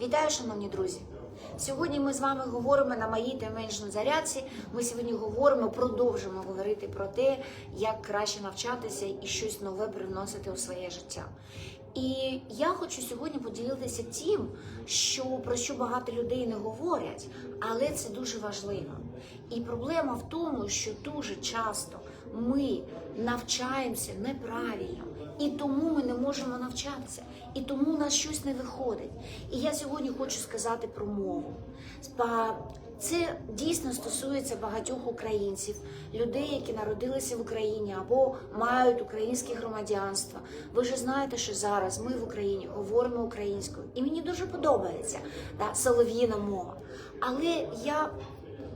Вітаю, шановні друзі! Сьогодні ми з вами говоримо на моїй тайменшній зарядці. Ми сьогодні говоримо, продовжимо говорити про те, як краще навчатися і щось нове привносити у своє життя. І я хочу сьогодні поділитися тим, що про що багато людей не говорять, але це дуже важливо. І проблема в тому, що дуже часто ми навчаємося неправильно, і тому ми не можемо навчатися, і тому у нас щось не виходить. І я сьогодні хочу сказати про мову. Це дійсно стосується багатьох українців, людей, які народилися в Україні або мають українське громадянство. Ви ж знаєте, що зараз ми в Україні говоримо українською, і мені дуже подобається да, солов'їна мова. Але я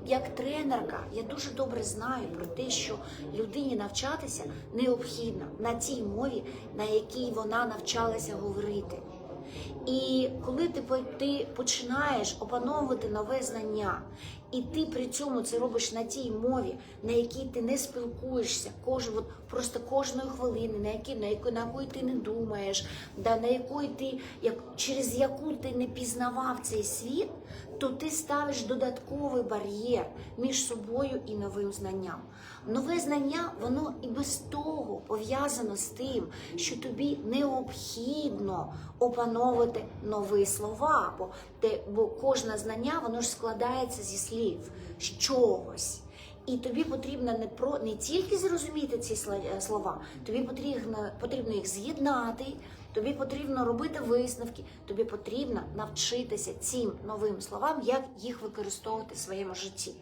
як тренерка, я дуже добре знаю про те, що людині навчатися необхідно на тій мові, на якій вона навчалася говорити. І коли ти, ти починаєш опановувати нове знання, і ти при цьому це робиш на тій мові, на якій ти не спілкуєшся, кож, от, просто кожної хвилини, на якій, на яку, на якої ти не думаєш, да, на якої ти, як, через яку ти не пізнавав цей світ, то ти ставиш додатковий бар'єр між собою і новим знанням. Нове знання, воно і без того пов'язано з тим, що тобі необхідно опановувати нові слова, бо, те, бо кожне знання воно ж складається зі слів, з чогось. І тобі потрібно не про не тільки зрозуміти ці е, слова, тобі потрібно, потрібно їх з'єднати, тобі потрібно робити висновки, тобі потрібно навчитися цим новим словам, як їх використовувати в своєму житті.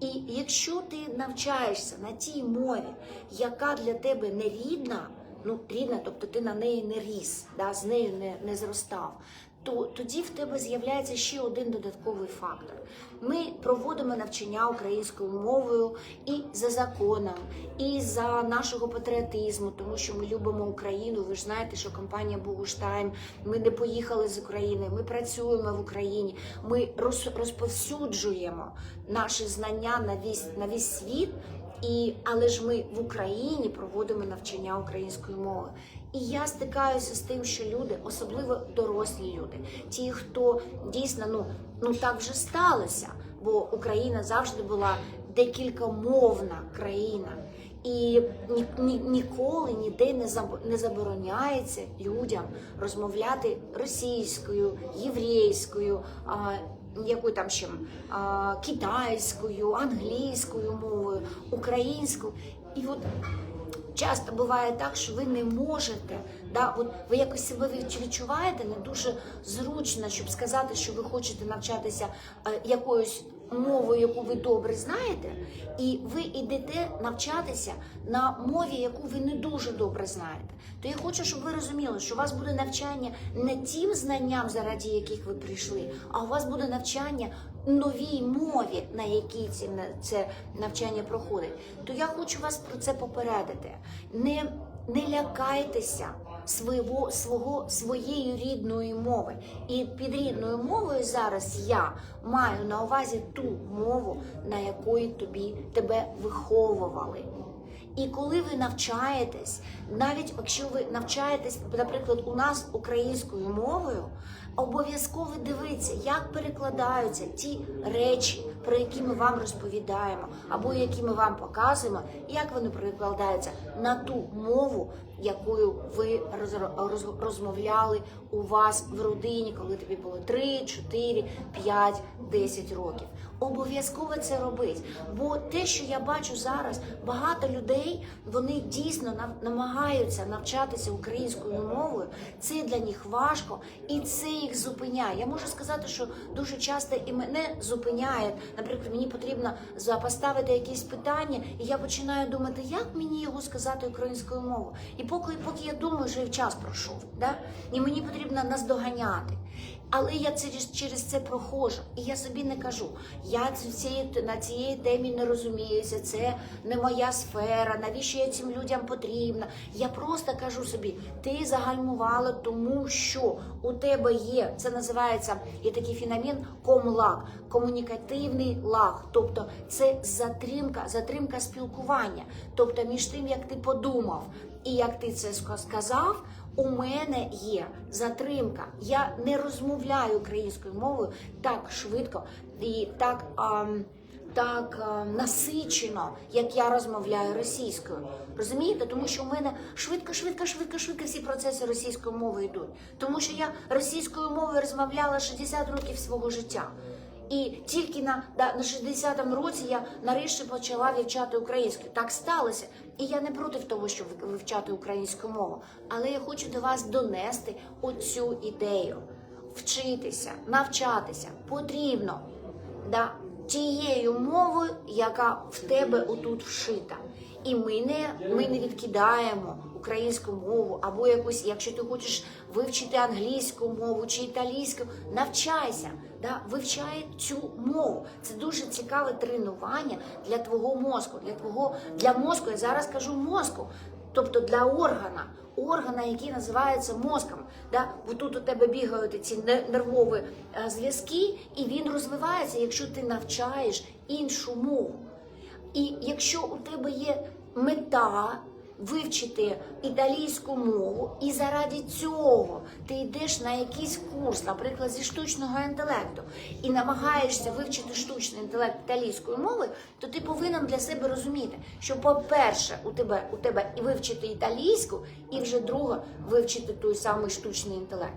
І якщо ти навчаєшся на тій мові, яка для тебе не рідна, ну рідна, тобто ти на неї не ріс, да, з нею не, не зростав, то тоді в тебе з'являється ще один додатковий фактор. Ми проводимо навчання українською мовою і за законом, і за нашого патріотизму, тому що ми любимо Україну. Ви ж знаєте, що компанія Бугуштайм, ми не поїхали з України, ми працюємо в Україні, ми роз- розповсюджуємо наші знання на весь, на весь світ. І, але ж ми в Україні проводимо навчання української мови. І я стикаюся з тим, що люди, особливо дорослі люди, ті, хто дійсно ну, ну так вже сталося, бо Україна завжди була декількомовна країна. І ні, ні, ніколи ніде не заб- не забороняється людям розмовляти російською, єврейською, а, якою там ще а, китайською, англійською мовою, українською. І от часто буває так, що ви не можете, да, от ви якось себе відчуваєте не дуже зручно, щоб сказати, що ви хочете навчатися е, якоюсь мовою, яку ви добре знаєте, і ви йдете навчатися на мові, яку ви не дуже добре знаєте. То я хочу, щоб ви розуміли, що у вас буде навчання не тим знанням, заради яких ви прийшли, а у вас буде навчання новій мові, на якій це, це навчання проходить. То я хочу вас про це попередити. Не, не лякайтеся свого, свого, своєї рідної мови. І під рідною мовою зараз я маю на увазі ту мову, на якої тобі тебе виховували. І коли ви навчаєтесь, навіть якщо ви навчаєтесь, наприклад, у нас українською мовою, обов'язково дивіться, як перекладаються ті речі, про які ми вам розповідаємо, або які ми вам показуємо, як вони перекладаються на ту мову, якою ви роз- роз- розмовляли у вас в родині, коли тобі було 3, 4, 5, 10 років. Обов'язково це робить. Бо те, що я бачу зараз, багато людей вони дійсно намагаються навчатися українською мовою. Це для них важко і це їх зупиняє. Я можу сказати, що дуже часто і мене зупиняє. Наприклад, мені потрібно поставити якісь питання, і я починаю думати, як мені його сказати українською мовою. І поки, поки я думаю, вже час пройшов. Да? І мені потрібно наздоганяти. Але я через, через це проходжу, і я собі не кажу, я цієї, на цієї темі не розуміюся, це не моя сфера, навіщо я цим людям потрібна. Я просто кажу собі, ти загальмувала, тому що у тебе є, це називається є такий феномен комлаг, комунікативний лаг. Тобто це затримка, затримка спілкування. Тобто між тим, як ти подумав і як ти це ска- сказав, У мене є затримка. Я не розмовляю українською мовою так швидко і так. ам, так е, насичено, як я розмовляю російською. Розумієте? Тому що у мене швидко, швидко, швидко, швидко всі процеси російської мови йдуть. Тому що я російською мовою розмовляла 60 років свого життя. І тільки на, да, на 60-му році я нарешті почала вивчати українську. Так сталося. І я не проти того, щоб вивчати українську мову. Але я хочу до вас донести оцю ідею. Вчитися, навчатися потрібно да, тією мовою, яка в тебе отут вшита. І ми не, ми не відкидаємо українську мову, або якусь, якщо ти хочеш вивчити англійську мову чи італійську, навчайся, да, вивчай цю мову. Це дуже цікаве тренування для твого мозку, для твого для мозку. Я зараз кажу мозку, тобто для органа. Органа, який називається мозком, да? бо тут у тебе бігають ці нервові е, зв'язки, і він розвивається, якщо ти навчаєш іншу мову. І якщо у тебе є мета вивчити італійську мову, і заради цього ти йдеш на якийсь курс, наприклад, зі штучного інтелекту, і намагаєшся вивчити штучний інтелект італійською мовою, то ти повинен для себе розуміти, що, по-перше, у тебе у тебе і вивчити італійську, і вже друге вивчити той самий штучний інтелект.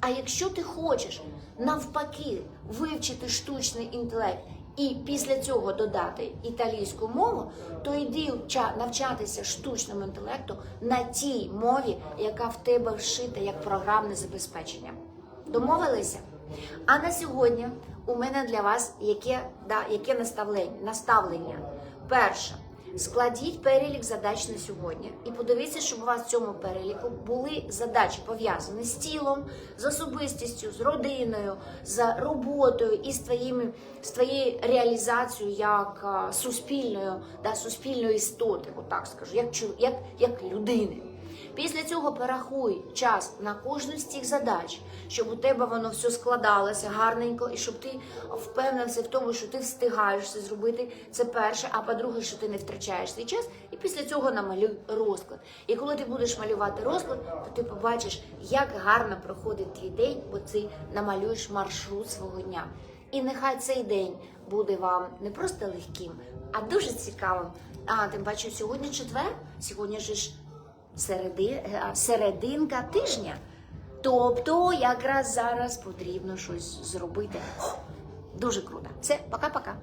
А якщо ти хочеш навпаки вивчити штучний інтелект і після цього додати італійську мову, то йди навчатися штучному інтелекту на тій мові, яка в тебе вшита як програмне забезпечення. Домовилися? А на сьогодні у мене для вас яке, да, яке наставлення? наставлення. Перше. Складіть перелік задач на сьогодні і подивіться, щоб у вас в цьому переліку були задачі пов'язані з тілом, з особистістю, з родиною, з роботою і з твоїми з твоєю реалізацією як а, суспільною, да, суспільної істоти, отак скажу, як, як, як людини. Після цього порахуй час на кожну з цих задач, щоб у тебе воно все складалося гарненько, і щоб ти впевнився в тому, що ти встигаєш це зробити. Це перше. А по-друге, що ти не втрачаєш свій час. І після цього намалюй розклад. І коли ти будеш малювати розклад, то ти побачиш, як гарно проходить твій день, бо ти намалюєш маршрут свого дня. І нехай цей день буде вам не просто легким, а дуже цікавим. А тим паче, сьогодні четвер, сьогодні ж середи, е, серединка тижня. Тобто якраз зараз потрібно щось зробити. Дуже круто. Все, пока-пока.